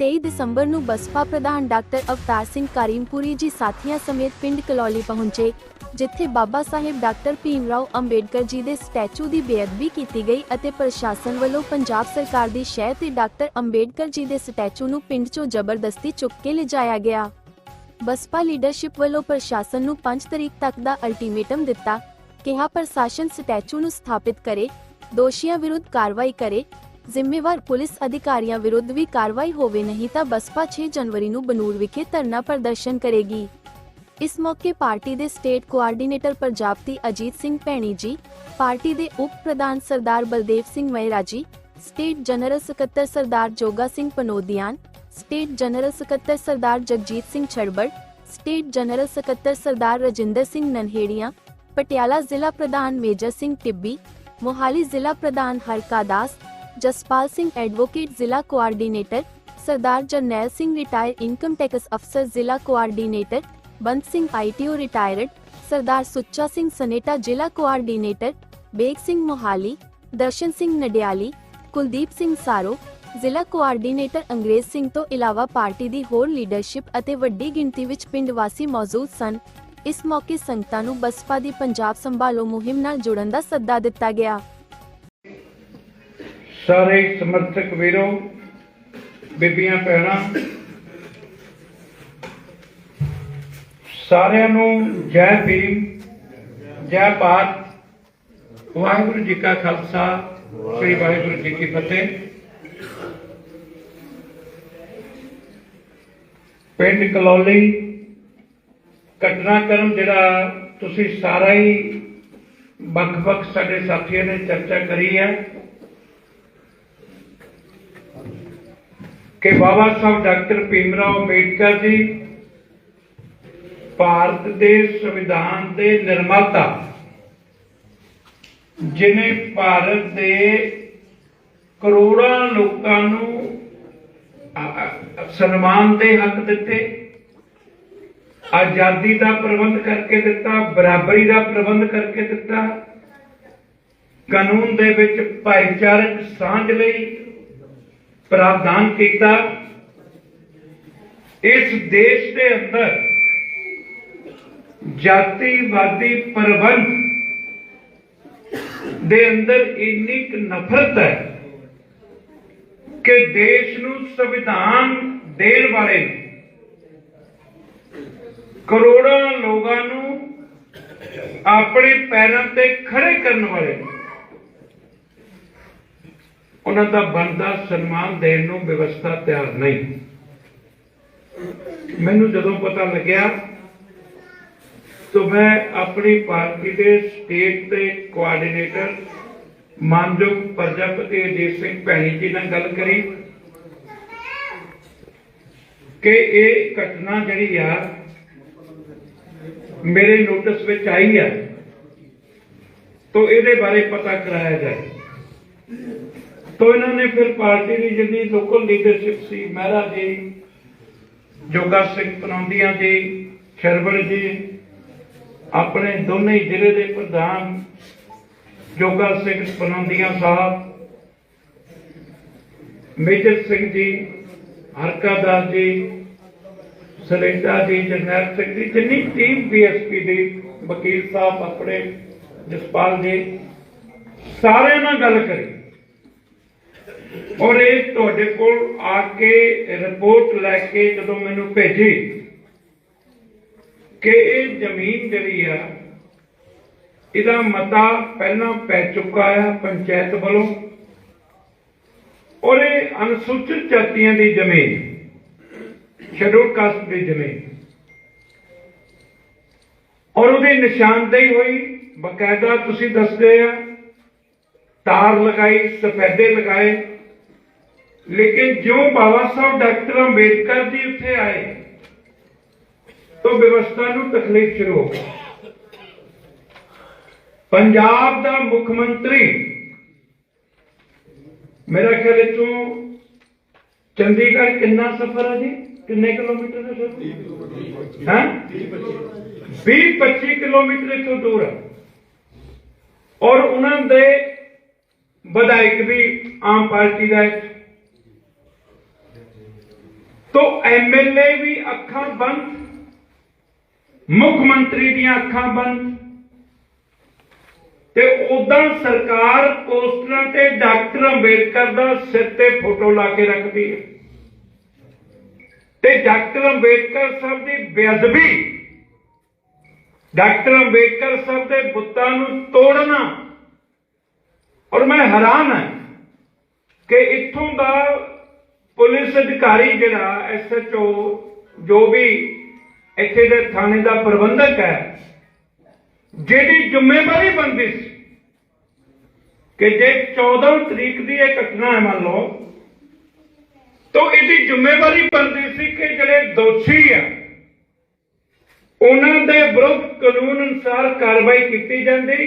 23 ਦਸੰਬਰ ਨੂੰ ਬਸਪਾ ਪ੍ਰਧਾਨ ਡਾਕਟਰ ਅਵਤਾਰ ਸਿੰਘ ਕਰੀਮਪੁਰੀ ਜੀ ਸਾਥੀਆਂ ਸਮੇਤ ਪਿੰਡ ਕਲੌਲੀ ਪਹੁੰਚੇ, ਜਿੱਥੇ ਬਾਬਾ ਸਾਹਿਬ ਡਾਕਟਰ ਭੀਮਰਾਓ ਅੰਬੇਡਕਰ ਜੀ ਦੇ ਸਟੈਚੂ ਦੀ ਬੇਅਦਬੀ ਕੀਤੀ ਗਈ ਅਤੇ ਪ੍ਰਸ਼ਾਸਨ ਵੱਲੋਂ ਪੰਜਾਬ ਸਰਕਾਰ ਦੀ ਸ਼ਹਿ ਤੇ ਡਾਕਟਰ ਅੰਬੇਡਕਰ ਜੀ ਦੇ ਸਟੈਚੂ ਨੂੰ ਪਿੰਡ 'ਚੋਂ ਜ਼ਬਰਦਸਤੀ ਚੁੱਕ ਕੇ ਲਿਜਾਇਆ ਗਿਆ। ਬਸਪਾ ਲੀਡਰਸ਼ਿਪ ਵੱਲੋਂ ਪ੍ਰਸ਼ਾਸਨ ਨੂੰ 5 ਤਰੀਕ ਤੱਕ ਦਾ ਅਲਟੀਮੇਟਮ ਦਿੱਤਾ, ਕਿਹਾ ਪ੍ਰਸ਼ਾਸਨ ਸਟੈਚੂ ਨੂੰ ਸਥਾਪਿਤ ਕਰੇ, ਦੋਸ਼ੀਆਂ ਵਿਰੁੱਧ ਕਾਰਵਾਈ ਕਰੇ ਜ਼ਿੰਮੇਵਾਰ ਪੁਲਿਸ ਅਧਿਕਾਰੀਆਂ ਵਿਰੁੱਧ ਵੀ ਕਾਰਵਾਈ ਹੋਵੇ ਨਹੀਂ ਤਾਂ ਬਸਪਾ 6 ਜਨਵਰੀ ਨੂੰ ਬਨੂੜ ਵਿਖੇ ਧਰਨਾ ਪ੍ਰਦਰਸ਼ਨ ਕਰੇਗੀ। ਇਸ ਮੌਕੇ ਪਾਰਟੀ ਦੇ state coordinator Prajapati Ajit Singh Bhaini ji, party ਦੇ ਉਪ ਪ੍ਰਧਾਨ ਸਰਦਾਰ ਬਲਦੇਵ ਸਿੰਘ ਮਹਿਰਾ ਜੀ, ਸਟੇਟ ਜਨਰਲ ਸਕੱਤਰ ਸਰਦਾਰ ਜੋਗਾ ਸਿੰਘ ਪਨੋਦੀਆਨ, ਸਟੇਟ ਜਨਰਲ ਸਕੱਤਰ ਸਰਦਾਰ ਜਗਜੀਤ ਸਿੰਘ ਛੜਬੜ, ਸਟੇਟ ਜਨਰਲ ਸਕੱਤਰ ਸਰਦਾਰ ਰਜਿੰਦਰ ਸਿੰਘ ਨਨਹੇੜੀਆਂ, ਪਟਿਆਲਾ ਜ਼ਿਲ੍ਹਾ ਪ੍ਰਧਾਨ ਮੇਜਰ ਸਿੰਘ ਟਿੱਬੀ, ਮੋਹਾਲੀ ਜ਼ਿਲ੍ਹਾ ਪ੍ਰਧਾਨ ਹਰਕਾ ਦਾਸ ਜਸਪਾਲ ਸਿੰਘ ਐਡਵੋਕੇਟ, ਜ਼ਿਲ੍ਹਾ coordinator, Sardar Jarnail Singh retire income tax ਅਫਸਰ, ਜ਼ਿਲ੍ਹਾ coordinator Band Singh ITO retired, Sardar Sucha Singh Sneta, ਜ਼ਿਲ੍ਹਾ ਕੋਆਰਡੀਨੇਟਰ, ਬੇਗ ਸਿੰਘ ਮੋਹਾਲੀ, ਦਰਸ਼ਨ ਸਿੰਘ ਨਡਿਆਲੀ, ਕੁਲਦੀਪ ਸਿੰਘ ਸਾਰੋ, ਜ਼ਿਲ੍ਹਾ ਕੋਆਰਡੀਨੇਟਰ ਅੰਗਰੇਜ਼ ਸਿੰਘ ਤੋਂ ਇਲਾਵਾ ਪਾਰਟੀ ਦੀ ਹੋਰ ਲੀਡਰਸ਼ਿਪ ਅਤੇ ਵੱਡੀ ਗਿਣਤੀ ਵਿੱਚ ਪਿੰਡ ਵਾਸੀ ਮੌਜੂਦ ਸਨ। ਇਸ ਮੌਕੇ ਸੰਗਤਾਂ ਨੂੰ ਬਸਪਾ ਦੀ ਪੰਜਾਬ ਸੰਭਾਲੋ ਮੁਹਿੰਮ ਨਾਲ ਜੁੜਨ ਦਾ ਸੱਦਾ ਦਿੱਤਾ ਗਿਆ। ਸਾਰੇ ਸਮਰਥਕ ਵੀਰੋ, ਬੀਬੀਆਂ, ਭੈਣਾਂ, ਸਾਰਿਆਂ ਨੂੰ ਜੈ ਭੀਮ, ਜੈ ਭਾਰਤ। ਵਾਹਿਗੁਰੂ ਜੀ ਕਾ ਖਾਲਸਾ, ਸ੍ਰੀ ਵਾਹਿਗੁਰੂ ਜੀ ਕੀ ਫਤਿਹ। ਪਿੰਡ ਕਲੌਲੀ, ਘਟਨਾਕ੍ਰਮ ਜਿਹੜਾ ਤੁਸੀਂ ਸਾਰਾ ਹੀ ਵੱਖ-ਵੱਖ ਸਾਡੇ ਸਾਥੀਆਂ ਨੇ ਚਰਚਾ ਕਰੀ ਹੈ। ਕਿ ਬਾਬਾ ਸਾਹਿਬ ਡਾਕਟਰ ਭੀਮਰਾਓ ਅੰਬੇਡਕਰ ਜੀ ਭਾਰਤ ਦੇ ਸੰਵਿਧਾਨ ਦੇ ਨਿਰਮਾਤਾ, ਜਿਨੇ ਭਾਰਤ ਦੇ ਕਰੋੜਾਂ ਲੋਕਾਂ ਨੂੰ ਸਨਮਾਨ ਦੇ ਹੱਕ ਦਿੱਤੇ, ਆਜ਼ਾਦੀ ਦਾ ਪ੍ਰਬੰਧ ਕਰਕੇ ਦਿੱਤਾ, ਬਰਾਬਰੀ ਦਾ ਪ੍ਰਬੰਧ ਕਰਕੇ ਦਿੱਤਾ, ਕਾਨੂੰਨ ਦੇ ਵਿੱਚ ਭਾਈਚਾਰਕ ਸਾਂਝ ਲਈ ਪ੍ਰਾਵਧਾਨ ਕੀਤਾ। ਇਸ ਦੇਸ਼ ਦੇ ਅੰਦਰ ਜਾਤੀਵਾਦੀ ਪ੍ਰਬੰਧ ਦੇ ਅੰਦਰ ਇੰਨੀ ਕੁ ਨਫ਼ਰਤ ਹੈ ਕਿ ਦੇਸ਼ ਨੂੰ ਸੰਵਿਧਾਨ ਦੇਣ ਵਾਲੇ ਕਰੋੜਾਂ ਲੋਕਾਂ ਨੂੰ ਆਪਣੇ ਪੈਰਾਂ ਤੇ ਖੜੇ ਕਰਨ ਵਾਲੇ ਉਹਨਾਂ ਦਾ ਬਣਦਾ ਸਨਮਾਨ ਦੇਣ ਨੂੰ ਵਿਵਸਥਾ ਤਿਆਰ ਨਹੀਂ। ਮੈਨੂੰ ਜਦੋਂ ਪਤਾ ਲੱਗਿਆ, ਤਾਂ ਮੈਂ ਆਪਣੀ ਪਾਰਟੀ ਦੇ ਸਟੇਟ ਦੇ ਕੋਆਰਡੀਨੇਟਰ ਮਾਨਯੋਗ ਪ੍ਰਜਾਪਤੀ ਅਜੀਤ ਸਿੰਘ ਭੈਣੀ ਜੀ ਨਾਲ ਗੱਲ ਕਰੀ ਕਿ ਇਹ ਘਟਨਾ ਜਿਹੜੀ ਆ, ਮੇਰੇ ਨੋਟਿਸ ਵਿੱਚ ਆਈ ਹੈ ਤਾਂ ਇਹਦੇ ਬਾਰੇ ਪਤਾ ਕਰਾਇਆ ਜਾਏ। ਤੋਂ ਇਹਨਾਂ ਨੇ ਫਿਰ ਪਾਰਟੀ ਦੀ ਜਿਹੜੀ ਲੋਕਲ ਲੀਡਰਸ਼ਿਪ ਸੀ, ਮਹਿਰਾ ਜੀ, ਜੋਗਾ ਸਿੰਘ ਪਨੌਂਦੀਆਂ ਜੀ ਸ਼ਰਵਣ ਜੀ, ਆਪਣੇ ਦੋਨੇ ਜ਼ਿਲ੍ਹੇ ਦੇ ਪ੍ਰਧਾਨ ਜੋਗਾ ਸਿੰਘ ਪਨੌਂਦੀਆਂ ਸਾਹਿਬ, ਮੇਜਰ ਸਿੰਘ ਜੀ, ਹਰਕਾ ਦਾਸ ਜੀ, ਸਲੇਟਾ ਜੀ, ਜਰਨੈਲ ਸਿੰਘ ਜੀ, ਜਿੰਨੀ ਟੀਮ ਬੀਐਸਪੀ ਦੀ ਵਕੀਲ ਸਾਹਿਬ ਆਪਣੇ ਜਸਪਾਲ ਜੀ ਸਾਰਿਆਂ ਨਾਲ ਗੱਲ ਕਰੀ। ਔਰ ਇਹ ਤੁਹਾਡੇ ਕੋਲ ਆ ਕੇ ਰਿਪੋਰਟ ਲੈ ਕੇ ਜਦੋਂ ਮੈਨੂੰ ਭੇਜੀ ਕਿ ਇਹ ਜ਼ਮੀਨ ਜਿਹੜੀ ਆ, ਇਹਦਾ ਮਤਾ ਪਹਿਲਾਂ ਪੈ ਚੁੱਕਾ ਹੈ ਪੰਚਾਇਤ ਵੱਲੋਂ ਔਰ ਇਹ ਅਨੁਸੂਚਿਤ ਜਾਤੀਆਂ ਦੀ ਜ਼ਮੀਨ ਸ਼ੈਡਿਊਲ ਕਾਸਟ ਦੀ ਜ਼ਮੀਨ। ਔਰ ਉਹਦੀ ਨਿਸ਼ਾਨਦੇਹੀ ਹੋਈ, ਬਕਾਇਦਾ ਤੁਸੀਂ ਦੱਸਦੇ ਆ, ਤਾਰ ਲਗਾਈ, ਸਫੈਦੇ ਲਗਾਏ ਲੇਕਿਨ ਜਿਉਂ ਬਾਬਾ ਸਾਹਿਬ ਡਾਕਟਰ ਅੰਬੇਦਕਰ ਜੀ ਉੱਥੇ ਆਏ, ਤੋਂ ਵਿਵਸਥਾ ਨੂੰ ਤਕਲੀਫ ਸ਼ੁਰੂ ਹੋ ਗਈ। ਪੰਜਾਬ ਦਾ ਮੁੱਖ ਮੰਤਰੀ, ਮੇਰਾ ਖਿਆਲ ਇਥੋਂ ਚੰਡੀਗੜ੍ਹ ਕਿੰਨਾ ਸਫ਼ਰ ਹੈ ਜੀ? ਕਿੰਨੇ ਕਿਲੋਮੀਟਰ ਦਾ ਸਫ਼ਰ? ਹੈ? 20 25 ਕਿਲੋਮੀਟਰ ਇਥੋਂ ਦੂਰ ਹੈ। ਔਰ ਉਹਨਾਂ ਦੇ ਵਿਧਾਇਕ ਵੀ ਆਮ ਪਾਰਟੀ ਦਾ ਹੈ। ਤੋਂ ਐਮਐਲਏ ਵੀ ਅੱਖਾਂ ਬੰਦ, ਮੁੱਖ ਮੰਤਰੀ ਦੀਆਂ ਅੱਖਾਂ ਬੰਦ, ਤੇ ਉਦਾਂ ਸਰਕਾਰ ਪੋਸਟਰਾਂ ਤੇ ਡਾਕਟਰ ਅੰਬੇਡਕਰ ਦਾ ਸਿਰ ਤੇ ਫੋਟੋ ਲਾ ਕੇ ਰੱਖਦੀ ਹੈ। ਤੇ ਡਾਕਟਰ ਅੰਬੇਡਕਰ ਸਾਹਿਬ ਦੀ ਬੇਅਦਬੀ, ਡਾਕਟਰ ਅੰਬੇਡਕਰ ਸਾਹਿਬ ਦੇ ਬੁੱਤਾਂ ਨੂੰ ਤੋੜਨਾ, ਔਰ ਮੈਂ ਹੈਰਾਨ ਹਾਂ ਕਿ ਇੱਥੋਂ ਦਾ ਪੁਲਿਸ ਅਧਿਕਾਰੀ ਜਿਹੜਾ ਐਸਐਚਓ ਜੋ ਵੀ ਇੱਥੇ ਦੇ ਥਾਣੇ ਦਾ ਪ੍ਰਬੰਧਕ ਹੈ, ਜਿਹਦੀ ਜ਼ਿੰਮੇਵਾਰੀ ਬਣਦੀ ਸੀ ਕਿ ਜੇ 14 ਤਰੀਕ ਦੀ ਇਹ ਘਟਨਾ ਹੈ ਮੰਨ ਲਓ, ਤਾਂ ਇਹਦੀ ਜ਼ਿੰਮੇਵਾਰੀ ਬਣਦੀ ਸੀ ਕਿ ਜਿਹੜੇ ਦੋਸ਼ੀ ਆ, ਉਹਨਾਂ ਦੇ ਵਿਰੁੱਧ ਕਾਨੂੰਨ ਅਨੁਸਾਰ ਕਾਰਵਾਈ ਕੀਤੀ ਜਾਂਦੀ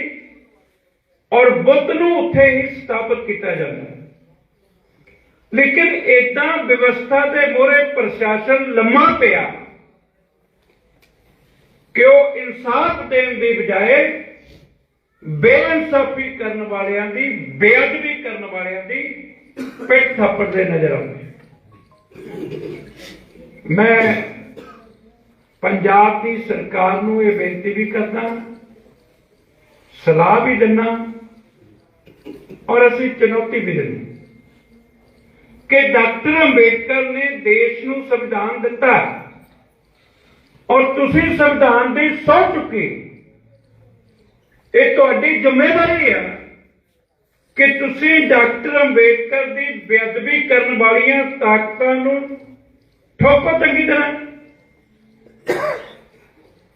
ਔਰ ਬੁੱਧ ਨੂੰ ਉੱਥੇ ਹੀ ਸਥਾਪਿਤ ਕੀਤਾ ਜਾਂਦਾ। ਲੇਕਿਨ ਇਦਾਂ ਵਿਵਸਥਾ ਦੇ ਮੋਰੇ ਪ੍ਰਸ਼ਾਸਨ ਲੰਮਾ ਪਿਆ ਕਿ ਉਹ ਇਨਸਾਫ ਦੇਣ ਦੀ ਬਜਾਏ ਬੇਇਨਸਾਫੀ ਕਰਨ ਵਾਲਿਆਂ ਦੀ, ਬੇਅਦਬੀ ਕਰਨ ਵਾਲਿਆਂ ਦੀ ਪਿੱਠ ਥਾਪੜਦੇ ਨਜ਼ਰ ਆਉਂਦੇ ਮੈਂ ਪੰਜਾਬ ਦੀ ਸਰਕਾਰ ਨੂੰ ਇਹ ਬੇਨਤੀ ਵੀ ਕਰਦਾ, ਸਲਾਹ ਵੀ ਦਿੰਦਾ ਔਰ ਅਸੀਂ ਚੁਣੌਤੀ ਵੀ ਦਿੰਦੇ। ਕਿ ਡਾਕਟਰ ਅੰਬੇਡਕਰ ਨੇ ਦੇਸ਼ ਨੂੰ ਸੰਵਿਧਾਨ ਦਿੱਤਾ ਔਰ ਤੁਸੀਂ ਸੰਵਿਧਾਨ ਦੀ ਸੌ ਚੁੱਕੇ। ਇਹ ਤੁਹਾਡੀ ਜ਼ਿੰਮੇਵਾਰੀ ਹੈ ਕਿ ਤੁਸੀਂ ਡਾਕਟਰ ਅੰਬੇਡਕਰ ਦੀ ਬੇਅਦਬੀ ਕਰਨ ਵਾਲੀਆਂ ਤਾਕਤਾਂ ਨੂੰ ਠੋਕੋ ਚੰਗੀ ਤਰ੍ਹਾਂ।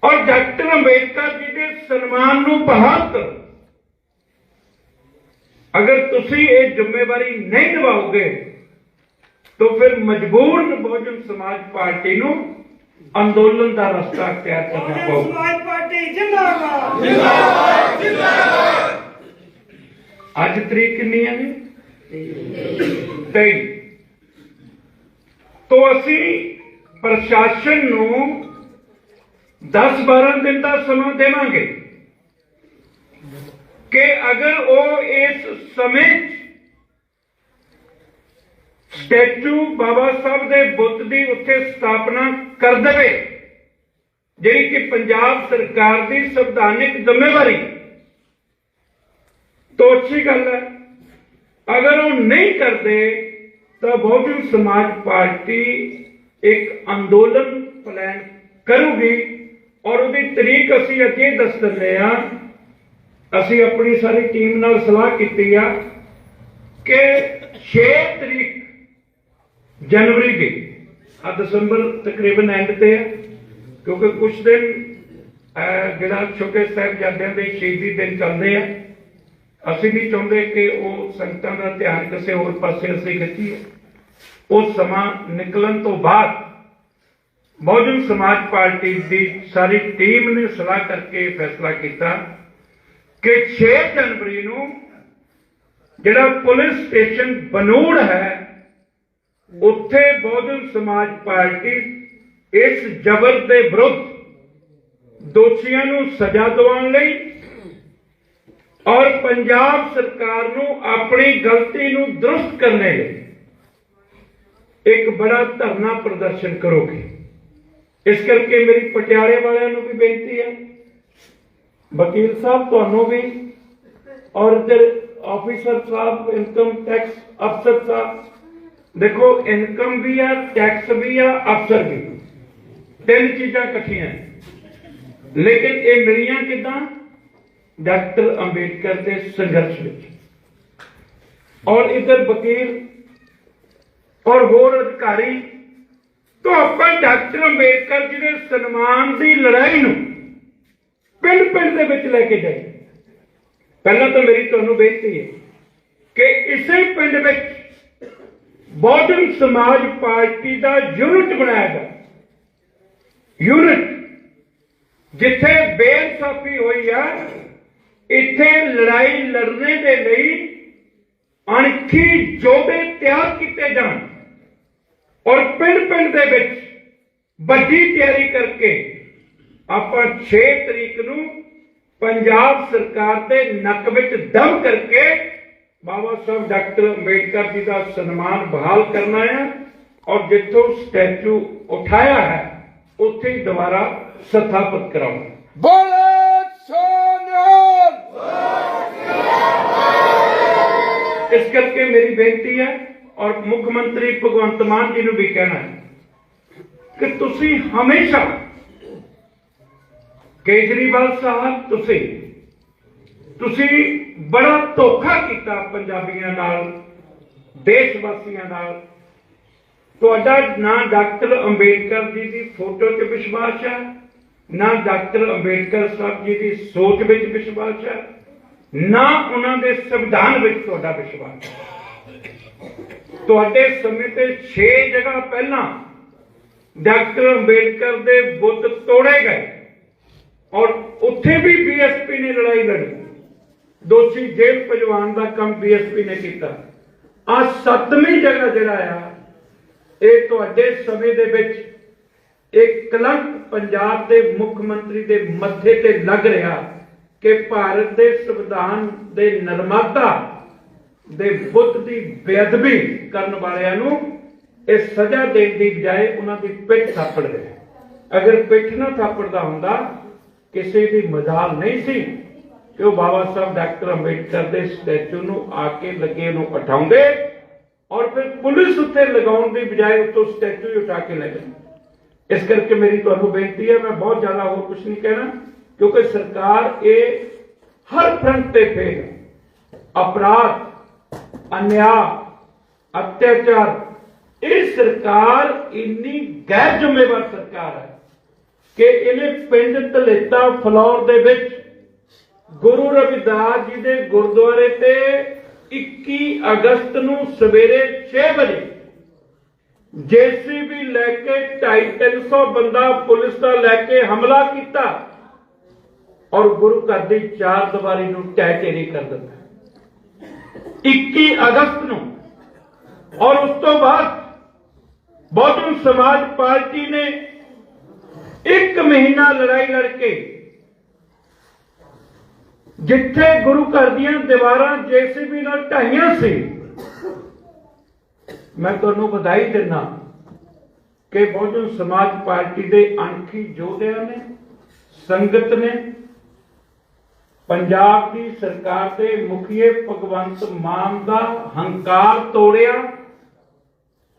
ਔਰ ਡਾਕਟਰ ਅੰਬੇਡਕਰ ਜੀ ਦੇ ਸਨਮਾਨ ਨੂੰ ਬਹਾਲ ਕਰੋ। ਅਗਰ ਤੁਸੀਂ ਇਹ ਜ਼ਿੰਮੇਵਾਰੀ ਨਹੀਂ ਨਿਭਾਓਗੇ ਤਾਂ ਫਿਰ ਮਜਬੂਰਨ ਬਹੁਜਨ ਸਮਾਜ ਪਾਰਟੀ ਨੂੰ ਅੰਦੋਲਨ ਦਾ ਰਸਤਾ ਅਖਤਿਆਰ ਕਰਨਾ ਸਮਾਜ ਪਾਰਟੀ ਜਿੰਦਾਬਾਦ। ਅੱਜ ਤਰੀਕ ਕਿੰਨੀ ਹੈ ਜੀ? 23 ਤੋਂ ਅਸੀਂ ਪ੍ਰਸ਼ਾਸਨ ਨੂੰ 10-12 ਦਿਨ ਦਾ ਸਮਾਂ ਦੇਵਾਂਗੇ ਕਿ ਅਗਰ ਉਹ ਇਸ ਸਮੇਂ ਸਟੈਚੂ ਬਾਬਾ ਸਾਹਿਬ ਦੇ ਬੁੱਤ ਦੀ ਉੱਥੇ ਸਥਾਪਨਾ ਕਰ ਦੇਵੇ, ਜਿਹੜੀ ਕਿ ਪੰਜਾਬ ਸਰਕਾਰ ਦੀ ਸੰਵਿਧਾਨਿਕ ਜ਼ਿੰਮੇਵਾਰੀ। ਤੋਂ ਅੱਛੀ ਗੱਲ ਹੈ, ਅਗਰ ਉਹ ਨਹੀਂ ਕਰਦੇ, ਤਾਂ ਬਹੁਜਨ ਸਮਾਜ ਪਾਰਟੀ ਇੱਕ ਅੰਦੋਲਨ ਪਲਾਨ ਕਰੂਗੀ ਔਰ ਉਹਦੀ ਤਰੀਕ ਅਸੀਂ ਅੱਗੇ ਦੱਸ ਦਿੰਦੇ ਆ ਅਸੀਂ ਆਪਣੀ ਸਾਰੀ ਟੀਮ ਨਾਲ ਸਲਾਹ ਕੀਤੀ ਆ ਕਿ 6 ਤਰੀਕ ਜਨਵਰੀ ਦੀ ਆ ਦਸੰਬਰ ਤਕਰੀਬਨ ਐਂਡ ਤੇ ਹੈ ਕਿਉਂਕਿ ਕੁਝ ਦਿਨ ਜਿਹੜਾ ਛੋਟੇ ਸਾਹਿਬਜ਼ਾਦਿਆਂ ਦੇ ਸ਼ਹੀਦੀ ਦਿਨ ਚੱਲਦੇ ਆ ਅਸੀਂ ਨਹੀਂ ਚਾਹੁੰਦੇ ਕਿ ਉਹ ਸੰਗਤਾਂ ਦਾ ਧਿਆਨ ਕਿਸੇ ਹੋਰ ਪਾਸੇ ਅਸੀਂ ਖਿੱਚੀਏ ਉਹ ਸਮਾਂ ਨਿਕਲਣ ਤੋਂ ਬਾਅਦ ਬਹੁਜਨ ਸਮਾਜ ਪਾਰਟੀ ਦੀ ਸਾਰੀ ਟੀਮ ਨੇ ਸਲਾਹ ਕਰਕੇ ਫੈਸਲਾ ਕੀਤਾ ਕਿ 6 ਜਨਵਰੀ ਨੂੰ ਜਿਹੜਾ ਪੁਲਿਸ ਸਟੇਸ਼ਨ ਬਨੂੜ ਹੈ ਉੱਥੇ ਬਹੁਜਨ ਸਮਾਜ ਪਾਰਟੀ ਇਸ ਜ਼ਬਰ ਦੇ ਵਿਰੁੱਧ ਦੋਸ਼ੀਆਂ ਨੂੰ ਸਜ਼ਾ ਦਿਵਾਉਣ ਲਈ ਔਰ ਪੰਜਾਬ ਸਰਕਾਰ ਨੂੰ ਆਪਣੀ ਗਲਤੀ ਨੂੰ ਦਰੁਸਤ ਕਰਨੇ ਲਈ ਇੱਕ ਬੜਾ ਧਰਨਾ ਪ੍ਰਦਰਸ਼ਨ ਕਰੋਗੇ। ਇਸ ਕਰਕੇ ਮੇਰੀ ਪਟਿਆਲੇ ਵਾਲਿਆਂ ਨੂੰ ਵੀ ਬੇਨਤੀ ਹੈ। ਵਕੀਲ ਸਾਹਿਬ, ਤੁਹਾਨੂੰ ਵੀ ਔਰ ਇਧਰ ਆਫੀਸਰ ਸਾਹਿਬ ਇਨਕਮ ਟੈਕਸ ਅਫਸਰ ਸਾਹਿਬ ਦੇਖੋ, ਇਨਕਮ ਵੀ ਆ ਟੈਕਸ ਵੀ ਆ, ਅਫਸਰ ਵੀ। ਤਿੰਨ ਚੀਜ਼ਾਂ ਇਕੱਠੀਆਂ ਲੇਕਿਨ ਇਹ ਮਿਲੀਆਂ ਕਿਦਾਂ? ਡਾਕਟਰ ਅੰਬੇਡਕਰ ਦੇ ਸੰਘਰਸ਼ ਵਿੱਚ। ਔਰ ਇਧਰ ਵਕੀਲ ਔਰ ਹੋਰ ਅਧਿਕਾਰੀ, ਤੋਂ ਆਪਾਂ ਡਾਕਟਰ ਅੰਬੇਡਕਰ ਜੀ ਦੇ ਸਨਮਾਨ ਦੀ ਲੜਾਈ ਨੂੰ ਪਿੰਡ ਪਿੰਡ ਦੇ ਵਿੱਚ ਲੈ ਕੇ ਜਾਈਏ। ਪਹਿਲਾਂ ਤਾਂ ਮੇਰੀ ਤੁਹਾਨੂੰ ਬੇਨਤੀ ਹੈ ਕਿ ਇਸੇ ਪਿੰਡ ਵਿੱਚ ਬਹੁਜਨ ਸਮਾਜ ਪਾਰਟੀ ਦਾ ਯੂਨਿਟ ਬਣਾਇਆ ਜਾਏ ਯੂਨਿਟ ਜਿੱਥੇ ਬੇਇਨਸਾਫੀ ਹੋਈ ਆ, ਇੱਥੇ ਲੜਾਈ ਲੜਨੇ ਦੇ ਲਈ ਅਣਖੀ ਜੋਧੇ ਤਿਆਰ ਕੀਤੇ ਜਾਣ ਔਰ ਪਿੰਡ ਪਿੰਡ ਦੇ ਵਿੱਚ ਵੱਡੀ ਤਿਆਰੀ ਕਰਕੇ ਆਪਾਂ 6 ਤਰੀਕ ਨੂੰ ਪੰਜਾਬ ਸਰਕਾਰ ਦੇ ਨੱਕ ਵਿੱਚ ਦਮ ਕਰਕੇ ਬਾਬਾ ਸਾਹਿਬ ਡਾਕਟਰ ਅੰਬੇਡਕਰ ਜੀ ਦਾ ਸਨਮਾਨ ਬਹਾਲ ਕਰਨਾ ਹੈ ਔਰ ਜਿੱਥੋਂ ਸਟੈਚੂ ਉਠਾਇਆ ਹੈ ਉੱਥੇ ਹੀ ਦੁਬਾਰਾ ਸਥਾਪਿਤ ਕਰਾਉਣਾ ਬੋਲੇ ਸੋਨਿਹਾਲ ਇਸ ਕਰਕੇ ਮੇਰੀ ਬੇਨਤੀ ਹੈ ਔਰ ਮੁੱਖ ਮੰਤਰੀ ਭਗਵੰਤ ਮਾਨ ਜੀ ਨੂੰ ਵੀ ਕਹਿਣਾ ਹੈ ਕਿ ਤੁਸੀਂ ਹਮੇਸ਼ਾ ਕੇਜਰੀਵਾਲ ਸਾਹਿਬ ਤੁਸੀਂ ਬੜਾ ਧੋਖਾ ਕੀਤਾ ਪੰਜਾਬੀਆਂ ਨਾਲ ਦੇਸ਼ ਵਾਸੀਆਂ ਨਾਲ। ਤੁਹਾਡਾ ਨਾ ਡਾਕਟਰ ਅੰਬੇਡਕਰ ਜੀ ਦੀ ਫੋਟੋ 'ਚ ਵਿਸ਼ਵਾਸ ਹੈ, ਨਾ ਡਾਕਟਰ ਅੰਬੇਡਕਰ ਸਾਹਿਬ ਜੀ ਦੀ ਸੋਚ ਵਿੱਚ ਵਿਸ਼ਵਾਸ ਹੈ, ਨਾ ਉਹਨਾਂ ਦੇ ਸੰਵਿਧਾਨ ਵਿੱਚ ਤੁਹਾਡਾ ਵਿਸ਼ਵਾਸ ਹੈ। ਤੁਹਾਡੇ ਸਮੇਂ ਤੇ 6 ਜਗ੍ਹਾ ਪਹਿਲਾਂ ਡਾਕਟਰ ਅੰਬੇਡਕਰ ਦੇ ਬੁੱਤ ਤੋੜੇ ਗਏ ਔਰ ਉੱਥੇ ਵੀ ਬੀਐਸਪੀ ਨੇ ਲੜਾਈ ਲੜੀ। ਦੋਸ਼ੀ ਜੇਲ੍ਹ ਭਜਵਾਨ ਦਾ ਕੰਮ ਬੀਐਸਪੀ ਨੇ ਕੀਤਾ। ਆ ਸੱਤਵੀਂ ਜਗ੍ਹਾ ਜਿਹੜਾ ਆ, ਇਹ ਤੁਹਾਡੇ ਸਮੇਂ ਦੇ ਵਿੱਚ ਇਹ ਕਲੰਕ ਪੰਜਾਬ ਦੇ ਮੁੱਖ ਮੰਤਰੀ ਦੇ ਮੱਥੇ ਤੇ ਲੱਗ ਰਿਹਾ ਕਿ ਭਾਰਤ ਦੇ ਸੰਵਿਧਾਨ ਦੇ ਨਿਰਮਾਤਾ ਦੇ ਬੁੱਤ ਦੀ ਬੇਅਦਬੀ ਕਰਨ ਵਾਲਿਆਂ ਨੂੰ ਇਹ ਸਜ਼ਾ ਦੇਣ ਦੀ ਬਜਾਏ ਉਹਨਾਂ ਦੀ ਪਿੱਠ ਥਾਪੜ ਦੇ ਅਗਰ ਪਿੱਠ ਨਾ ਥਾਪੜਦਾ ਹੁੰਦਾ, ਕਿਸੇ ਦੀ ਮਜਾਲ ਨਹੀਂ ਸੀ। ਕਿ ਉਹ ਬਾਬਾ ਸਾਹਿਬ ਡਾਕਟਰ ਅੰਬੇਡਕਰ ਦੇ ਸਟੈਚੂ ਨੂੰ ਆ ਕੇ ਲੱਗੇ ਨੂੰ ਉਠਾਉਂਦੇ ਔਰ ਫਿਰ ਪੁਲਿਸ ਉੱਤੇ ਲਗਾਉਣ ਦੀ ਬਜਾਏ ਉੱਤੋਂ ਸਟੈਚੂ ਹੀ ਉਠਾ ਕੇ ਲੈ ਗਏ। ਇਸ ਕਰਕੇ ਮੇਰੀ ਤੁਹਾਨੂੰ ਬੇਨਤੀ ਹੈ, ਮੈਂ ਬਹੁਤ ਜ਼ਿਆਦਾ ਹੋਰ ਕੁਝ ਨਹੀਂ ਕਹਿਣਾ, ਕਿਉਂਕਿ ਸਰਕਾਰ ਇਹ ਹਰ ਫਰੰਟ ਤੇ ਫੇਲ ਅਪਰਾਧ, ਅਨਿਆ, ਅਤਿਆਚਾਰ, ਇਹ ਸਰਕਾਰ ਇੰਨੀ ਗੈਰ ਜ਼ਿੰਮੇਵਾਰ ਸਰਕਾਰ ਹੈ ਕਿ ਇਹਨੇ ਪਿੰਡ ਧਲੇਤਾ ਫਲੌਰ ਦੇ ਵਿੱਚ ਗੁਰੂ ਰਵਿਦਾਸ ਜੀ ਦੇ ਗੁਰਦੁਆਰੇ ਤੇ 21 ਅਗਸਤ ਨੂੰ ਸਵੇਰੇ 6 ਵਜੇ ਜੇਸੀਬੀ ਲੈ ਕੇ 250 ਬੰਦਾ ਪੁਲਿਸ ਦਾ ਲੈ ਕੇ ਹਮਲਾ ਕੀਤਾ ਔਰ ਗੁਰੂ ਘਰ ਦੀ ਚਾਰ ਦੀਵਾਰੀ ਨੂੰ ਟਹਿ ਢੇਰੀ ਕਰ ਦਿੱਤਾ। 21 ਅਗਸਤ ਨੂੰ ਔਰ ਉਸ ਤੋਂ ਬਾਅਦ ਬਹੁਜਨ ਸਮਾਜ ਪਾਰਟੀ ਨੇ ਇੱਕ ਮਹੀਨਾ ਲੜਾਈ ਲੜ ਕੇ ਜਿੱਥੇ ਗੁਰੂ ਘਰ ਦੀਆਂ ਦੀਵਾਰਾਂ ਜੇਸੀਬੀ ਨਾਲ ਢਾਈਆਂ ਸੀ, ਮੈਂ ਤੁਹਾਨੂੰ ਵਧਾਈ ਦਿੰਦਾ ਕਿ ਬਹੁਜਨ ਸਮਾਜ ਪਾਰਟੀ ਦੇ ਅਣਖੀ ਯੋਧਿਆਂ ਨੇ, ਸੰਗਤ ਨੇ, ਪੰਜਾਬ ਦੀ ਸਰਕਾਰ ਦੇ ਮੁਖੀਏ ਭਗਵੰਤ ਮਾਨ ਦਾ ਹੰਕਾਰ ਤੋੜਿਆ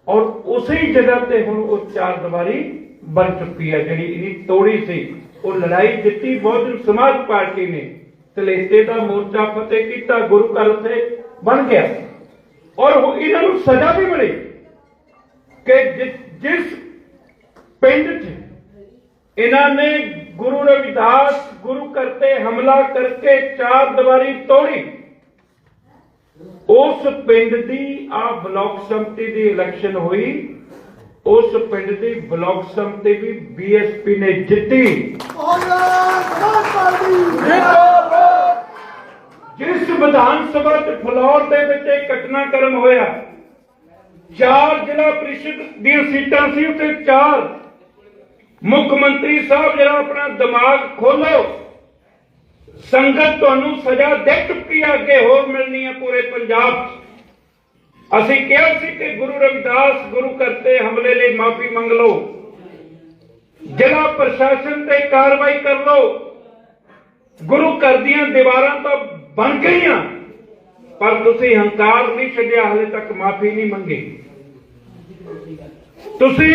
ਔਰ ਉਸੇ ਜਗ੍ਹਾ ਤੇ ਹੁਣ ਉਹ ਚਾਰ ਦੀਵਾਰੀ ਬਣ ਚੁੱਕੀ ਹੈ, ਜਿਹੜੀ ਇਹਦੀ ਤੋੜੀ ਸੀ। ਉਹ ਲੜਾਈ ਜਿੱਤੀ ਬਹੁਜਨ ਸਮਾਜ ਪਾਰਟੀ ਨੇ। ਤਲੇਤੇ ਦਾ ਮੋਰਚਾ ਫਤਿਹ ਕੀਤਾ ਗੁਰੂ ਘਰ ਤੇ ਬਣ ਗਿਆ। ਔਰ ਇਹਨਾਂ ਨੂੰ ਸਜ਼ਾ ਵੀ ਮਿਲੀ ਕਿ ਜਿਸ ਪਿੰਡ 'ਚ ਇਹਨਾਂ ਨੇ ਗੁਰੂ ਰਵਿਦਾਸ ਗੁਰੂ ਘਰ ਤੇ ਹਮਲਾ ਕਰਕੇ ਚਾਰ ਦੀਵਾਰੀ ਤੋੜੀ ਉਸ ਪਿੰਡ ਦੀ ਆ ਬਲਾਕ ਸੰਮਤੀ ਦੀ ਇਲੈਕਸ਼ਨ ਹੋਈ। ਉਸ ਪਿੰਡ ਦੀ ਬਲਾਕ ਸੰਮਤੀ ਵੀ ਬੀਐਸਪੀ ਨੇ ਜਿੱਤੀ। ਜਿੰਦਾਬਾਦ ਜਿਸ ਵਿਧਾਨ ਸਭਾ ਚ ਫਲੌਰ ਦੇ ਵਿੱਚ ਇਹ ਘਟਨਾਕ੍ਰਮ ਹੋਇਆ। ਚਾਰ ਜ਼ਿਲ੍ਹਾ ਪ੍ਰੀਸ਼ਦ ਦੀਆਂ ਸੀਟਾਂ ਸੀ ਉੱਤੇ ਚਾਰ। ਮੁੱਖ ਮੰਤਰੀ ਸਾਹਿਬ, ਜਿਹੜਾ ਆਪਣਾ ਦਿਮਾਗ ਖੋਲੋ। ਸੰਗਤ ਤੁਹਾਨੂੰ ਸਜ਼ਾ ਦੇ ਚੁੱਕੀ ਹੈ ਅੱਗੇ ਹੋਰ ਮਿਲਣੀ ਹੈ ਪੂਰੇ ਪੰਜਾਬ 'ਚ। ਅਸੀਂ ਕਿਹਾ ਸੀ ਕਿ ਗੁਰੂ ਰਵਿਦਾਸ ਗੁਰੂ ਘਰ ਤੇ ਹਮਲੇ ਲਈ ਮਾਫੀ ਮੰਗ ਲਓ। ਜ਼ਿਲ੍ਹਾ ਪ੍ਰਸ਼ਾਸਨ ਤੇ ਕਾਰਵਾਈ ਕਰ ਲਓ। ਗੁਰੂ ਘਰ ਦੀਆਂ ਦੀਵਾਰਾਂ ਤੋਂ ਬਣ ਗਈਆਂ। ਪਰ ਤੁਸੀਂ ਹੰਕਾਰ ਨਹੀਂ ਛੱਡਿਆ, ਹਲੇ ਤੱਕ ਮਾਫੀ ਨਹੀਂ ਮੰਗੀ। ਤੁਸੀਂ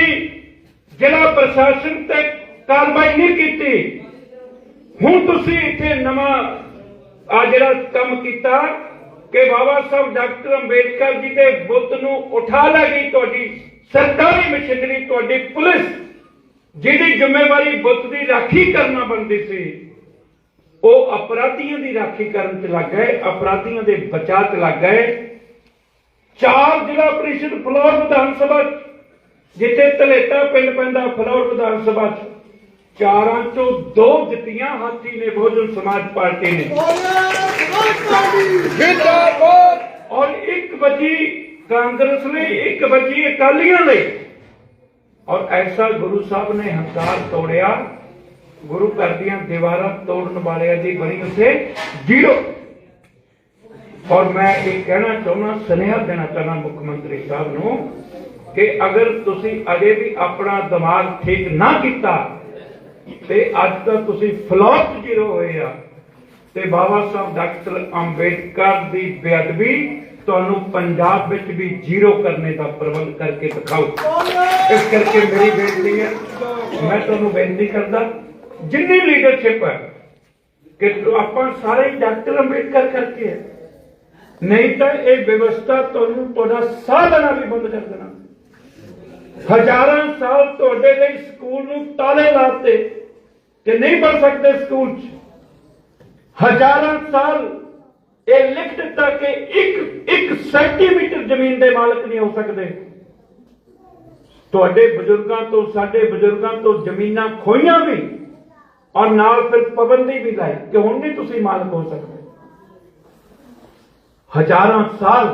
ਜ਼ਿਲ੍ਹਾ ਪ੍ਰਸ਼ਾਸਨ ਤੇ ਕਾਰਵਾਈ ਨਹੀਂ ਕੀਤੀ। ਹੁਣ ਤੁਸੀਂ ਇੱਥੇ ਨਵਾਂ ਆ ਜਿਹੜਾ ਕੰਮ ਕੀਤਾ ਕਿ ਬਾਬਾ ਸਾਹਿਬ ਡਾਕਟਰ ਅੰਬੇਡਕਰ ਜੀ ਦੇ ਬੁੱਤ ਨੂੰ ਉਠਾ ਲੈ ਗਈ ਤੁਹਾਡੀ ਸਰਕਾਰੀ ਮਸ਼ੀਨਰੀ, ਤੁਹਾਡੀ ਪੁਲਿਸ, ਜਿਹਦੀ ਜ਼ਿੰਮੇਵਾਰੀ ਬੁੱਤ ਦੀ ਰਾਖੀ ਕਰਨਾ ਬਣਦੀ ਸੀ। ਉਹ ਅਪਰਾਧੀਆਂ ਦੀ ਰਾਖੀ ਕਰਨ ਚ ਲੱਗ ਗਏ ਅਪਰਾਧੀਆਂ ਦੇ ਬਚਾਅ ਚ ਲੱਗ ਗਏ। ਚਾਰ ਜ਼ਿਲ੍ਹਾ ਪ੍ਰੀਸ਼ਦ ਫਲੋਰ ਵਿਧਾਨ ਸਭਾ ਜਿੱਥੇ ਧਲੇਤਾ ਪਿੰਡ ਪੈਂਦਾ ਫਲੋਰ ਵਿਧਾਨ ਸਭਾ ਚ ਚਾਰਾਂ ਚੋਂ ਦੋ ਜਿੱਤੀਆਂ ਹਾਥੀ ਨੇ ਬਹੁਜਨ ਸਮਾਜ ਪਾਰਟੀ ਨੇ। ਜਿੰਦਾਬਾਦ! ਔਰ ਇੱਕ ਵਜੀ ਕਾਂਗਰਸ ਨੇ ਇੱਕ ਵਜੀ ਅਕਾਲੀਆਂ ਨੇ। ਔਰ ਐਸਾ ਗੁਰੂ ਸਾਹਿਬ ਨੇ ਹੰਕਾਰ ਤੋੜਿਆ। ਗੁਰੂ ਘਰ ਦੀਆਂ ਦੀਵਾਰਾਂ ਤੋੜਨ ਵਾਲਿਆਂ ਦੀ ਬਣੀ ਉੱਥੇ ਜ਼ੀਰੋ। ਔਰ ਮੈਂ ਇਹ ਕਹਿਣਾ ਚਾਹੁੰਦਾ, ਸੁਨੇਹਾ ਦੇਣਾ ਚਾਹੁੰਦਾ ਮੁੱਖ ਮੰਤਰੀ ਸਾਹਿਬ ਨੂੰ ਕਿ ਅਗਰ ਤੁਸੀਂ ਅਜੇ ਵੀ ਆਪਣਾ ਦਿਮਾਗ ਠੀਕ ਨਾ ਕੀਤਾ ਤੇ ਅੱਜ ਤਾਂ ਤੁਸੀਂ ਫਲॉप ਜ਼ੀਰੋ ਹੋਏ ਆ। ਤੇ ਬਾਬਾ ਸਾਹਿਬ ਡਾਕਟਰ ਅੰਬੇਡਕਰ ਦੀ ਬੇਅਦਬੀ ਤੁਹਾਨੂੰ ਪੰਜਾਬ ਵਿੱਚ ਵੀ ਜ਼ੀਰੋ ਕਰਨੇ ਦਾ ਪ੍ਰਬੰਧ ਕਰਕੇ ਦਿਖਾਓ। ਇਸ ਕਰਕੇ ਮੇਰੀ ਬੇਨਤੀ ਹੈ, ਮੈਂ ਤੁਹਾਨੂੰ ਬੇਨਤੀ ਕਰਦਾ ਜਿੰਨੀ ਲੀਡਰਸ਼ਿਪ ਹੈ, ਕਿ ਆਪਾਂ ਸਾਰੇ ਹੀ ਡਾਕਟਰ ਅੰਬੇਡਕਰ ਕਰਕੇ ਹੈ। ਨਹੀਂ ਤਾਂ ਇਹ ਵਿਵਸਥਾ ਤੁਹਾਨੂੰ ਤੁਹਾਡਾ ਸਾਹ ਲੈਣਾ ਵੀ ਬੰਦ ਕਰ ਦੇਣਾ। ਹਜ਼ਾਰਾਂ ਸਾਲ ਤੁਹਾਡੇ ਲਈ ਸਕੂਲ ਨੂੰ ਤਾਲੇ ਲਾਤੇ ਕਿ ਨਹੀਂ ਪੜ ਸਕਦੇ ਸਕੂਲ 'ਚ। ਹਜ਼ਾਰਾਂ ਸਾਲ ਇਹ ਲਿਖ ਦਿੱਤਾ ਕਿ ਇੱਕ ਇੱਕ ਸੈਂਟੀਮੀਟਰ ਜ਼ਮੀਨ ਦੇ ਮਾਲਕ ਨਹੀਂ ਹੋ ਸਕਦੇ। ਤੁਹਾਡੇ ਬਜ਼ੁਰਗਾਂ ਤੋਂ, ਸਾਡੇ ਬਜ਼ੁਰਗਾਂ ਤੋਂ ਜ਼ਮੀਨਾਂ ਖੋਈਆਂ ਵੀ ਔਰ ਨਾਲ ਫਿਰ ਪਾਬੰਦੀ ਵੀ ਲਾਈ ਕਿ ਹੁਣ ਨਹੀਂ ਤੁਸੀਂ ਮਾਲਕ ਹੋ ਸਕਦੇ। ਹਜ਼ਾਰਾਂ ਸਾਲ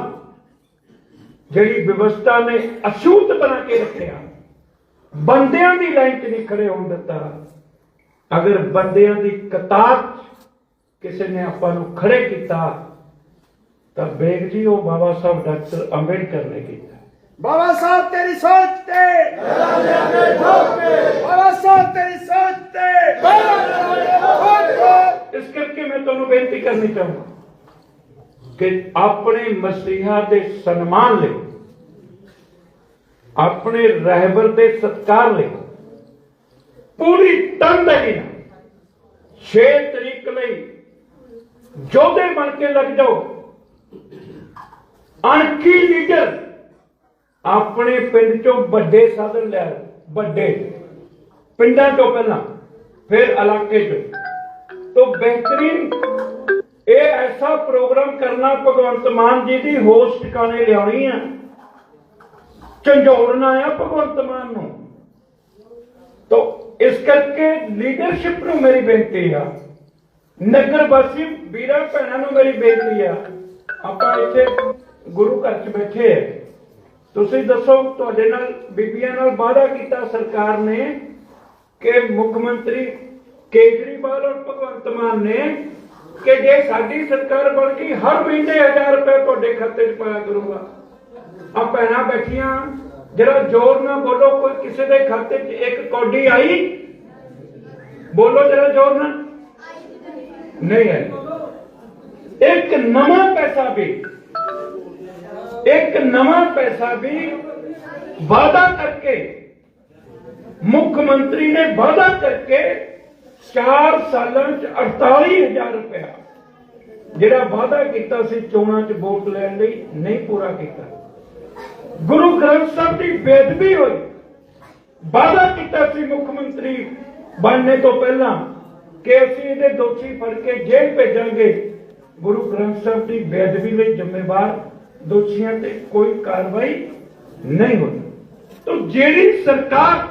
ਜਿਹੜੀ ਵਿਵਸਥਾ ਨੇ ਅਸ਼ੂਤ ਬਣਾ ਕੇ ਰੱਖਿਆ। ਬੰਦਿਆਂ ਦੀ ਲਾਈਨ 'ਚ ਨਹੀਂ ਖੜੇ ਹੋਣ ਦਿੱਤਾ। ਅਗਰ ਬੰਦਿਆਂ ਦੀ ਕਤਾਰ ਕਿਸੇ ਨੇ ਆਪਾਂ ਨੂੰ ਖੜੇ ਕੀਤਾ, ਤਾਂ ਬੇਗ ਜੀ ਉਹ ਬਾਬਾ ਸਾਹਿਬ ਡਾਕਟਰ ਅੰਬੇਡਕਰ ਨੇ ਕੀਤਾ। ਬਾਬਾ ਸਾਹਿਬ ਤੇਰੀ ਸੋਚ ਤੇ। ਬਾਬਾ ਸਾਹਿਬ ਤੇਰੀ ਸੋਚ ਤੇ। ਇਸ ਕਰਕੇ ਮੈਂ ਤੁਹਾਨੂੰ ਬੇਨਤੀ ਕਰਨੀ ਚਾਹੁੰਦਾ ਕਿ ਆਪਣੇ ਮਸੀਹਾ ਦੇ ਸਨਮਾਨ ਲਈ, ਆਪਣੇ ਰਹਿਬਰ ਦੇ ਸਤਕਾਰ ਲਈ, ਪੂਰੀ ਤਨਦੇਹੀ ਨਾਲ 6 ਤਰੀਕ ਲਈ ਜੋਧੇ ਬਣ ਕੇ ਲੱਗ ਜਾਓ। ਅਣਖੀ ਲੀਡਰ ਆਪਣੇ ਪਿੰਡ ਚੋਂ ਵੱਡੇ ਸਾਧਨ ਲੈ ਵੱਡੇ। ਪਿੰਡਾਂ ਤੋਂ ਪਹਿਲਾਂ, ਫਿਰ ਇਲਾਕੇ ਚੋਂ। ਤੋਂ ਬਿਹਤਰੀਨ ਇਹ ਐਸਾ ਪ੍ਰੋਗਰਾਮ ਕਰਨਾ ਭਗਵੰਤ ਮਾਨ ਜੀ ਦੀ ਹੋਸ਼ ਟਿਕਾਣੇ ਲਿਆਉਣੀ ਆ। ਝੰਡੋੜਨਾ ਆ ਭਗਵੰਤ ਮਾਨ ਨੂੰ। ਤੋਂ ਇਸ ਕਰਕੇ ਲੀਡਰਸ਼ਿਪ ਨੂੰ ਮੇਰੀ ਬੇਨਤੀ ਆ। ਨਗਰ ਵਾਸੀ ਵੀਰਾਂ ਭੈਣਾਂ ਨੂੰ ਮੇਰੀ ਬੇਨਤੀ ਆ। ਆਪਾਂ ਇੱਥੇ ਗੁਰੂ ਘਰ 'ਚ ਬੈਠੇ ਆ। ਤੁਸੀਂ ਦੱਸੋ, ਤੁਹਾਡੇ ਨਾਲ ਬੀਬੀਆਂ ਨਾਲ ਵਾਅਦਾ ਕੀਤਾ ਸਰਕਾਰ ਨੇ ਕਿ ਮੁੱਖ ਮੰਤਰੀ ਕੇਜਰੀਵਾਲ ਔਰ ਭਗਵੰਤ ਮਾਨ ਨੇ ਕਿ ਜੇ ਸਾਡੀ ਸਰਕਾਰ ਬਣ ਗਈ, ਹਰ ਮਹੀਨੇ 1000 ਰੁਪਏ ਤੁਹਾਡੇ ਖਾਤੇ 'ਚ ਪਾਇਆ ਕਰੂਗਾ। ਆ ਭੈਣਾਂ ਬੈਠੀਆਂ ਜਿਹੜਾ ਜ਼ੋਰ ਨਾਲ ਬੋਲੋ, ਕੋਈ ਕਿਸੇ ਦੇ ਖਾਤੇ 'ਚ ਇੱਕ ਕੌਡੀ ਆਈ? ਬੋਲੋ ਜਰਾ ਜ਼ੋਰ ਨਾਲ। ਨਹੀਂ ਹੈ ਇੱਕ ਨਵਾਂ ਪੈਸਾ ਵੀ ਇੱਕ ਨਵਾਂ ਪੈਸਾ ਵੀ ਵਾਅਦਾ ਕਰਕੇ ਮੁੱਖ ਮੰਤਰੀ ਨੇ ਵਾਅਦਾ ਕਰਕੇ 4 ਸਾਲਾਂ ਚ 48000 ਰੁਪਇਆ ਜਿਹੜਾ ਵਾਅਦਾ ਕੀਤਾ ਸੀ ਚੋਣਾਂ 'ਚ ਵੋਟ ਲੈਣ ਲਈ, ਨਹੀਂ ਪੂਰਾ ਕੀਤਾ। ਗੁਰੂ ਗ੍ਰੰਥ ਸਾਹਿਬ ਦੀ ਬੇਦਬੀ ਹੋਈ। ਵਾਅਦਾ ਕੀਤਾ ਸੀ ਮੁੱਖ ਮੰਤਰੀ ਬਣਨੇ ਤੋਂ ਪਹਿਲਾਂ ਕਿ ਅਸੀਂ ਇਹਦੇ ਦੋਸ਼ੀ ਫੜ ਕੇ ਜੇਲ੍ਹ ਭੇਜਾਂਗੇ। ਗੁਰੂ ਗ੍ਰੰਥ ਸਾਹਿਬ ਦੀ ਬੇਦਬੀ ਲਈ ਜ਼ਿੰਮੇਵਾਰ ਦੋਸ਼ੀਆਂ ਤੇ ਕੋਈ ਕਾਰਵਾਈ ਨਹੀਂ ਹੋਈ ਤਾਂ ਜਿਹੜੀ ਸਰਕਾਰ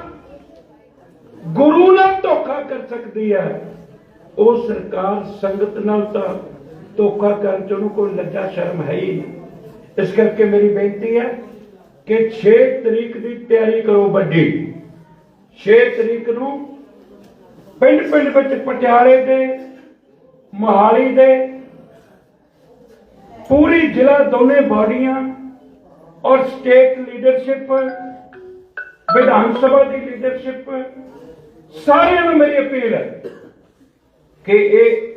ਗੁਰੂ ਨਾਲ ਧੋਖਾ ਕਰ ਸਕਦੀ ਹੈ, ਉਹ ਸਰਕਾਰ ਸੰਗਤ ਨਾਲ ਤਾਂ ਧੋਖਾ ਕਰਨ ਚ ਉਹਨੂੰ ਕੋਈ ਲੱਜਾ ਸ਼ਰਮ ਹੈ ਹੀ ਨਹੀਂ। ਇਸ ਕਰਕੇ ਮੇਰੀ ਬੇਨਤੀ ਹੈ ਕਿ 6 ਤਰੀਕ ਦੀ ਤਿਆਰੀ ਕਰੋ ਵੱਡੀ। 6 ਤਰੀਕ ਨੂੰ ਪਿੰਡ ਪਿੰਡ ਵਿੱਚ ਪਟਿਆਲੇ ਦੇ, ਮੋਹਾਲੀ ਦੇ ਪੂਰੀ ਜ਼ਿਲ੍ਹਾ ਦੋਨੇ ਬਾਡੀਆਂ ਔਰ ਸਟੇਟ ਲੀਡਰਸ਼ਿਪ, ਵਿਧਾਨ ਸਭਾ ਦੀ ਲੀਡਰਸ਼ਿਪ, ਸਾਰਿਆਂ ਨੂੰ ਮੇਰੀ ਅਪੀਲ ਹੈ ਕਿ ਇਹ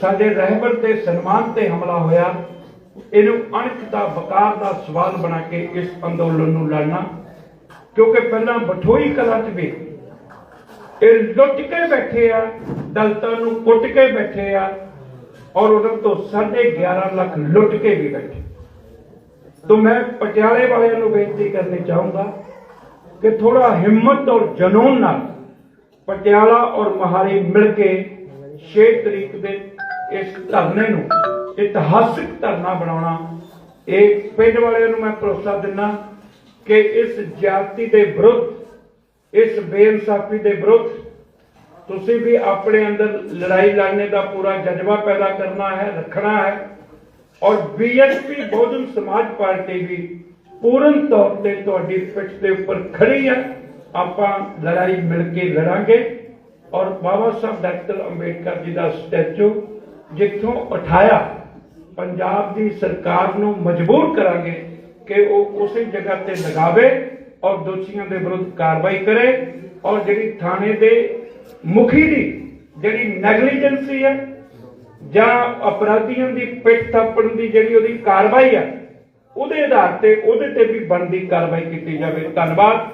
ਸਾਡੇ ਰਹਿਬਰ ਤੇ ਸਨਮਾਨ ਤੇ ਹਮਲਾ ਹੋਇਆ, ਇਹਨੂੰ ਅਣਖ ਦਾ ਵਕਾਰ ਦਾ ਸਵਾਲ ਬਣਾ ਕੇ ਇਸ ਅੰਦੋਲਨ ਨੂੰ ਲੜਨਾ, ਕਿਉਂਕਿ ਪਹਿਲਾਂ ਬਠੋਈ ਕਲਾ 'ਚ ਵੀ ਇਹ ਲੁੱਟ ਕੇ ਬੈਠੇ ਆ, ਦਲਤਾਂ ਨੂੰ ਕੁੱਟ ਕੇ ਬੈਠੇ ਆ ਔਰ ਉਹਨਾਂ ਤੋਂ 11.5 ਲੱਖ ਲੁੱਟ ਕੇ ਵੀ ਬੈਠੇ तो मैं पटियाले वाले ਨੂੰ ਬੇਨਤੀ ਕਰਨੀ ਚਾਹੂੰਗਾ ਕਿ ਥੋੜਾ ਹਿੰਮਤ ਔਰ ਜਨੂਨ ਨਾਲ ਪਟਿਆਲਾ ਔਰ ਮਹਾਲੀ ਮਿਲ ਕੇ 6 ਤਰੀਕ ਦੇ ਇਸ ਧਰਨੇ ਨੂੰ ਇਤਿਹਾਸਿਕ ਧਰਨਾ ਬਣਾਉਣਾ ਇਹ ਪਿੰਡ ਵਾਲਿਆਂ ਨੂੰ ਮੈਂ ਭਰੋਸਾ ਦਿੰਦਾ ਕਿ ਇਸ ਜਾਤੀ ਦੇ ਵਿਰੁੱਧ ਇਸ ਬੇਇਨਸਾਫੀ ਦੇ ਵਿਰੁੱਧ ਤੁਸੀਂ ਵੀ ਆਪਣੇ ਅੰਦਰ ਲੜਾਈ ਲੜਨੇ ਦਾ ਪੂਰਾ ਜਜ਼ਬਾ ਪੈਦਾ ਕਰਨਾ ਹੈ, ਰੱਖਣਾ ਹੈ। ਔਰ ਬੀਐਸਪੀ ਬਹੁਜਨ ਸਮਾਜ ਪਾਰਟੀ ਵੀ ਪੂਰਨ ਤੌਰ ਤੇ ਤੁਹਾਡੀ ਪਿੱਠ ਦੇ ਉੱਪਰ ਖੜੀ ਹੈ। ਆਪਾਂ ਲੜਾਈ ਮਿਲ ਕੇ ਲੜਾਂਗੇ। ਔਰ ਬਾਬਾ ਸਾਹਿਬ ਡਾਕਟਰ ਅੰਬੇਡਕਰ ਜੀ ਦਾ ਸਟੈਚੂ ਜਿੱਥੋਂ ਉਠਾਇਆ, ਪੰਜਾਬ ਦੀ ਸਰਕਾਰ ਨੂੰ ਮਜਬੂਰ ਕਰਾਂਗੇ ਕਿ ਉਹ ਉਸੇ ਜਗ੍ਹਾ ਤੇ ਲਗਾਵੇ ਔਰ ਦੋਸ਼ੀਆਂ ਦੇ ਵਿਰੁੱਧ ਕਾਰਵਾਈ ਕਰੇ। ਔਰ ਜਿਹੜੀ ਥਾਣੇ ਦੇ ਮੁਖੀ ਦੀ ਜਿਹੜੀ ਨੈਗਲੀਜੈਂਸੀ ਹੈ ਜਾਂ ਅਪਰਾਧੀਆਂ ਦੀ ਪਿੱਠ ਥਾਪਣ ਦੀ ਜਿਹੜੀ ਉਹਦੀ ਕਾਰਵਾਈ ਹੈ, ਉਹਦੇ ਆਧਾਰ ਤੇ ਉਹਦੇ ਤੇ ਵੀ ਬਣਦੀ ਕਾਰਵਾਈ ਕੀਤੀ ਜਾਵੇ। ਧੰਨਵਾਦ।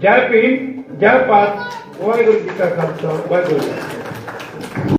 ਜੈ ਭੀਮ, ਜੈ ਭਾਰਤ। ਵਾਹਿਗੁਰੂ ਜੀ ਕਾ ਖਾਲਸਾ। ਵਾਹਿਗੁਰੂ ਜੀ